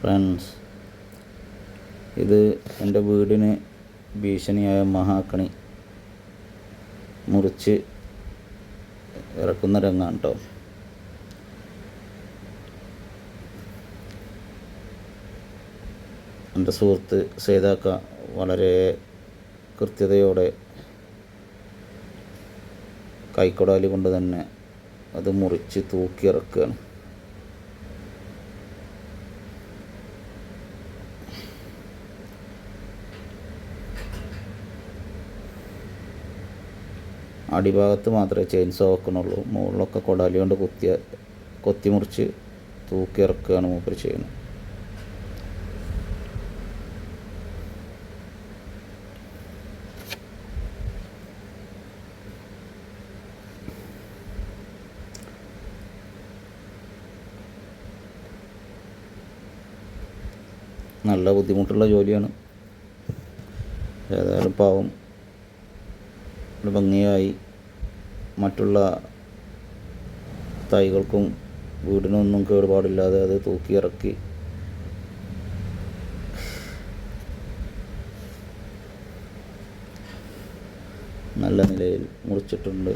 Friends ഇത് എന്റെ വീടിന് ഭീഷണിയായ മഹാക്കണി മുറിച്ച് ഇറക്കുന്ന രംഗമാണ് കേട്ടോ എന്റെ സുഹൃത്ത് സേതാക്ക വളരെ കൃത്യതയോടെ കൈക്കൊടാലി കൊണ്ട് തന്നെ അത് മുറിച്ച് തൂക്കിയിറക്കുകയാണ്. അടിഭാഗത്ത് മാത്രമേ ചെയിൻസോ വെക്കണുള്ളൂ മുകളിലൊക്കെ കൊടാലി കൊണ്ട് കുത്തിയ കൊത്തിമുറിച്ച് തൂക്കി ഇറക്കുകയാണ് മൂപ്പർ ചെയ്യുന്നത്. നല്ല ബുദ്ധിമുട്ടുള്ള ജോലിയാണ്. ഏതായാലും പാവം ഭംഗിയായി മറ്റുള്ള തൈകൾക്കും വീടിനൊന്നും കേടുപാടില്ലാതെ അത് തൂക്കി ഇറക്കി. നല്ല നിലയിൽ മുറിച്ചിട്ടുണ്ട്.